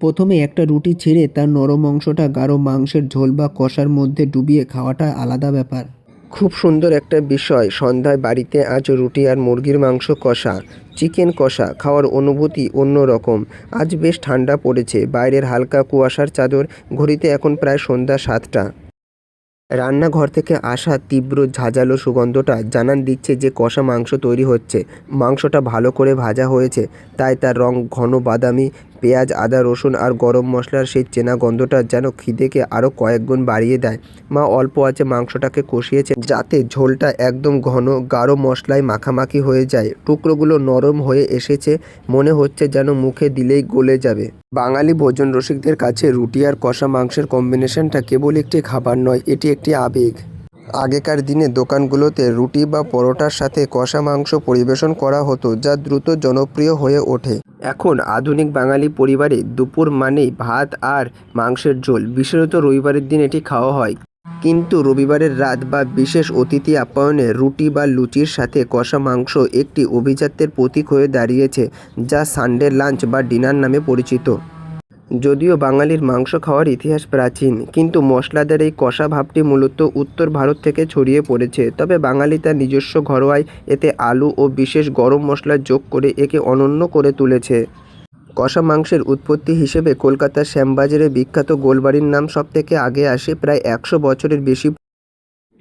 প্রথমে একটা রুটি ছেড়ে তার নরম অংশটা গাঢ় মাংসের ঝোল বা কষার মধ্যে ডুবিয়ে খাওয়াটা আলাদা ব্যাপার। খুব সুন্দর একটা বিষয়। সন্ধ্যায় বাড়িতে আজ রুটি আর মুরগির মাংস কষা, চিকেন কষা খাওয়ার অনুভূতি অন্য রকম আজ বেশ ঠান্ডা পড়েছে। বাইরের হালকা কুয়াশার চাদর ঘড়িতে এখন প্রায় সন্ধ্যা সাতটা। রান্নাঘর থেকে আসা তীব্র ঝাঁঝালো সুগন্ধটা জানান দিচ্ছে যে কষা মাংস তৈরি হচ্ছে। মাংসটা ভালো করে ভাজা হয়েছে, তাই তার রং ঘন বাদামি পেঁয়াজ, আদা, রসুন আর গরম মশলার সেই চেনা গন্ধটা যেন খিদেকে আরও কয়েক গুণ বাড়িয়ে দেয়। মা অল্প আছে মাংসটাকে কষিয়েছে যাতে ঝোলটা একদম ঘন, গাঢ় মশলায় মাখামাখি হয়ে যায়। টুকরোগুলো নরম হয়ে এসেছে, মনে হচ্ছে যেন মুখে দিলেই গলে যাবে। বাঙালি ভোজন রসিকদের কাছে রুটি আর কষা মাংসের কম্বিনেশনটা কেবল একটি খাবার নয়, এটি একটি আবেগ। আগেকার দিনে দোকানগুলোতে রুটি বা পরোটার সাথে কষা মাংস পরিবেশন করা হতো, যা দ্রুত জনপ্রিয় হয়ে ওঠে। এখন আধুনিক বাঙালি পরিবারে দুপুর মানেই ভাত আর মাংসের ঝোল। বিশেষত রবিবারের দিন এটি খাওয়া হয়। কিন্তু রবিবারের রাত বা বিশেষ অতিথি আপ্যায়নে রুটি বা লুচির সাথে কষা মাংস একটি অভিজাত্যের প্রতীক হয়ে দাঁড়িয়েছে, যা সানডে লাঞ্চ বা ডিনার নামে পরিচিত। যদিও বাঙালির মাংস খাওয়ার ইতিহাস প্রাচীন, কিন্তু মশলাদার এই কষা ভাবটি মূলত উত্তর ভারত থেকে ছড়িয়ে পড়েছে। তবে বাঙালি তার নিজস্ব ঘরোয়ায় এতে আলু ও বিশেষ গরম মশলা যোগ করে একে অনন্য করে তুলেছে। কষা মাংসের উৎপত্তি হিসেবে কলকাতার শ্যামবাজারে বিখ্যাত গোলবাড়ির নাম সবথেকে আগে আসে প্রায় একশো বছরের বেশি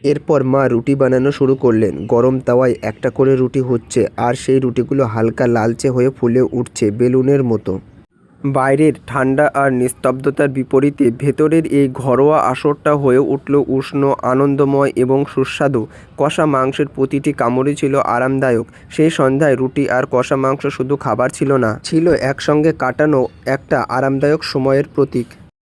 এরপর মা রুটি বানানো শুরু করলেন। গরম তাওয়ায় একটা করে রুটি হচ্ছে, আর সেই রুটিগুলো হালকা লালচে হয়ে ফুলে উঠছে বেলুনের মতো। বাইরের ঠান্ডা আর নিস্তব্ধতার বিপরীতে ভেতরের এই ঘরোয়া আসরটা হয়ে উঠল উষ্ণ, আনন্দময় এবং সুস্বাদু। কষা মাংসের প্রতিটি কামড়ে ছিল আরামদায়ক। সেই সন্ধ্যায় রুটি আর কষা মাংস শুধু খাবার ছিল না, ছিল একসঙ্গে কাটানো একটা আরামদায়ক সময়ের প্রতীক।